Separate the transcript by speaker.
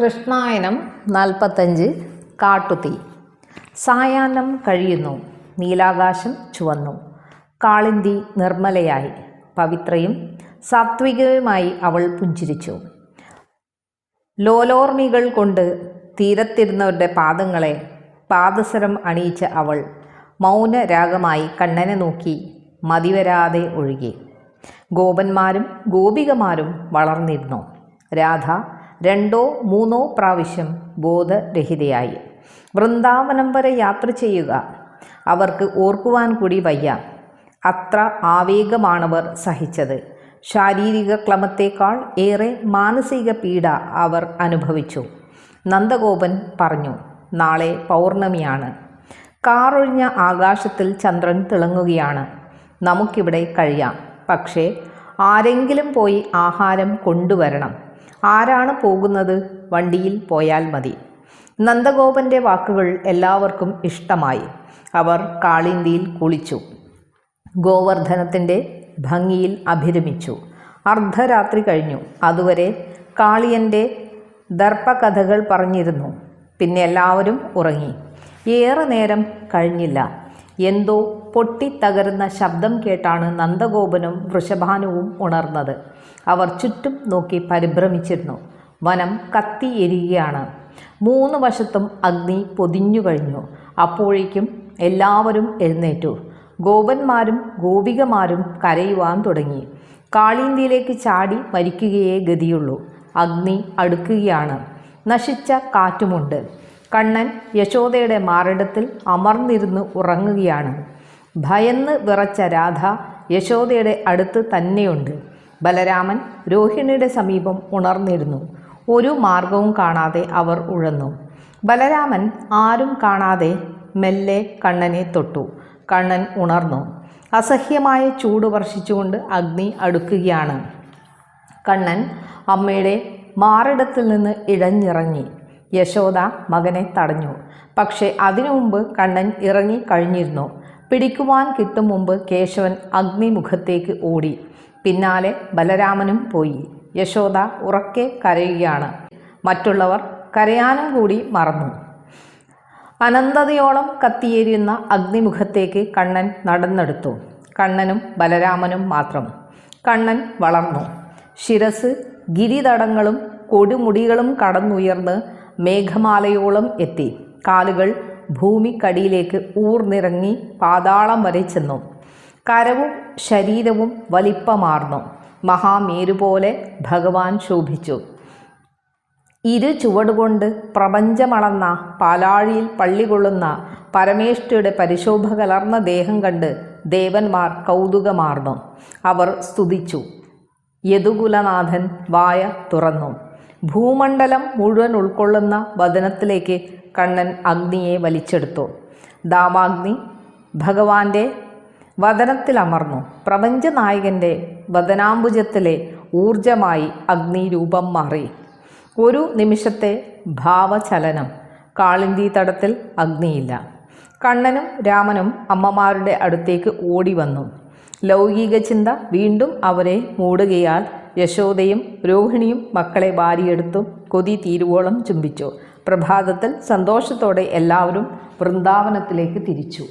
Speaker 1: കൃഷ്ണായനം നാൽപ്പത്തഞ്ച് കാട്ടുതീ. സായാഹ്നം കഴിയുന്നു നീലാകാശം ചുവന്നു. കാളിന്തി നിർമ്മലയായി പവിത്രയും സാത്വികവുമായി അവൾ പുഞ്ചിരിച്ചു. ലോലോർമികൾ കൊണ്ട് തീരത്തിരുന്നവരുടെ പാദങ്ങളെ പാദസരം അണിയിച്ച അവൾ മൗനരാഗമായി കണ്ണനെ നോക്കി മതിവരാതെ ഒഴുകി. ഗോപന്മാരും ഗോപികമാരും വളർന്നിരുന്നു. രാധ രണ്ടോ മൂന്നോ പ്രാവശ്യം ബോധരഹിതയായി. വൃന്ദാവനം വരെ യാത്ര ചെയ്യുക. അവർക്ക് ഓർക്കുവാൻ കൂടി വയ്യ. അത്ര ആവേഗമാണവർ സഹിച്ചത്. ശാരീരിക ക്ലമത്തേക്കാൾ ഏറെ മാനസിക പീഡ അവർ അനുഭവിച്ചു. നന്ദഗോപൻ പറഞ്ഞു നാളെ പൗർണമിയാണ്. കാറൊഴിഞ്ഞ ആകാശത്തിൽ ചന്ദ്രൻ തിളങ്ങുകയാണ്. നമുക്കിവിടെ കഴിയാം. പക്ഷേ ആരെങ്കിലും പോയി ആഹാരം കൊണ്ടുവരണം. ആരാണ് പോകുന്നത്? വണ്ടിയിൽ പോയാൽ മതി. നന്ദഗോപന്റെ വാക്കുകൾ എല്ലാവർക്കും ഇഷ്ടമായി. അവർ കാളിന്തിയിൽ കുളിച്ചു. ഗോവർദ്ധനത്തിന്റെ ഭംഗിയിൽ അഭിരമിച്ചു. അർദ്ധരാത്രി കഴിഞ്ഞു. അതുവരെ കാളിയന്റെ ദർപ്പകഥകൾ പറഞ്ഞിരുന്നു. പിന്നെ എല്ലാവരും ഉറങ്ങി. ഏറെ നേരം കഴിഞ്ഞില്ല. എന്തോ പൊട്ടിത്തകരുന്ന ശബ്ദം കേട്ടാണ് നന്ദഗോപനും വൃഷഭാനുവും ഉണർന്നത്. അവർ ചുറ്റും നോക്കി പരിഭ്രമിച്ചിരുന്നു. വനം കത്തി എരിയുകയാണ്. മൂന്ന് വശത്തും അഗ്നി പൊതിഞ്ഞു കഴിഞ്ഞു. അപ്പോഴേക്കും എല്ലാവരും എഴുന്നേറ്റു. ഗോപന്മാരും ഗോപികമാരും കരയുവാൻ തുടങ്ങി. കാളിന്തിയിലേക്ക് ചാടി മരിക്കുകയേ ഗതിയുള്ളൂ. അഗ്നി അടുക്കുകയാണ്. നശിച്ച കാറ്റുമുണ്ട്. കണ്ണൻ യശോദയുടെ മാറിടത്തിൽ അമർന്നിരുന്ന് ഉറങ്ങുകയാണ്. ഭയന്ന് വിറച്ച രാധ യശോദയുടെ അടുത്ത് തന്നെയുണ്ട്. ബലരാമൻ രോഹിണിയുടെ സമീപം ഉണർന്നിരുന്നു. ഒരു മാർഗവും കാണാതെ അവർ ഉഴന്നു. ബലരാമൻ ആരും കാണാതെ മെല്ലെ കണ്ണനെ തൊട്ടു. കണ്ണൻ ഉണർന്നു. അസഹ്യമായ ചൂട് വർഷിച്ചുകൊണ്ട് അഗ്നി അടുക്കുകയാണ്. കണ്ണൻ അമ്മയുടെ മാറിടത്തിൽ നിന്ന് ഇഴഞ്ഞിറങ്ങി. യശോദ മകനെ തടഞ്ഞു. പക്ഷേ അതിനു മുമ്പ് കണ്ണൻ ഇറങ്ങി കഴിഞ്ഞിരുന്നു. പിടിക്കുവാൻ കിട്ടും മുമ്പ് കേശവൻ അഗ്നിമുഖത്തേക്ക് ഓടി. പിന്നാലെ ബലരാമനും പോയി. യശോദ ഉറക്കെ കരയുകയാണ്. മറ്റുള്ളവർ കരയാനും കൂടി മറന്നു. അനന്തതയോളം കത്തിയേരിയുന്ന അഗ്നിമുഖത്തേക്ക് കണ്ണൻ നടന്നെടുത്തു. കണ്ണനും ബലരാമനും മാത്രം. കണ്ണൻ വളർന്നു. ശിരസ് ഗിരിതടങ്ങളും കൊടുമുടികളും കടന്നുയർന്ന് മേഘമാലയോളം എത്തി. കാലുകൾ ഭൂമിക്കടിയിലേക്ക് ഊർന്നിറങ്ങി പാതാളം വരെ ചെന്നു. കരവും ശരീരവും വലിപ്പമാർന്നു. മഹാമേരു പോലെ ഭഗവാൻ ശോഭിച്ചു. ഇരു ചുവടുകൊണ്ട് പ്രപഞ്ചമളന്ന പാലാഴിയിൽ പള്ളികൊള്ളുന്ന പരമേഷ്ഠയുടെ പരിശോഭ കലർന്ന ദേഹം കണ്ട് ദേവന്മാർ കൗതുകമാർന്നു. അവർ സ്തുതിച്ചു. യദുകുലനാഥൻ വായ തുറന്നു. ഭൂമണ്ഡലം മുഴുവൻ ഉൾക്കൊള്ളുന്ന വദനത്തിലേക്ക് കണ്ണൻ അഗ്നിയെ വലിച്ചെടുത്തു. ദാമാഗ്നി ഭഗവാന്റെ വദനത്തിലമർന്നു പ്രപഞ്ചനായകന്റെ വദനാംബുജത്തിലെ ഊർജമായി അഗ്നി രൂപം മാറി. ഒരു നിമിഷത്തെ ഭാവചലനം. കാളിന്തി തടത്തിൽ അഗ്നിയില്ല. കണ്ണനും രാമനും അമ്മമാരുടെ അടുത്തേക്ക് ഓടി വന്നു ലൗകിക ചിന്ത വീണ്ടും അവരെ മൂടുകയാൽ യശോദയും രോഹിണിയും മക്കളെ വാരിയെടുത്തും കൊതി തീരുവോളം ചുംബിച്ചു. പ്രഭാതത്തിൽ സന്തോഷത്തോടെ എല്ലാവരും വൃന്ദാവനത്തിലേക്ക് തിരിച്ചു.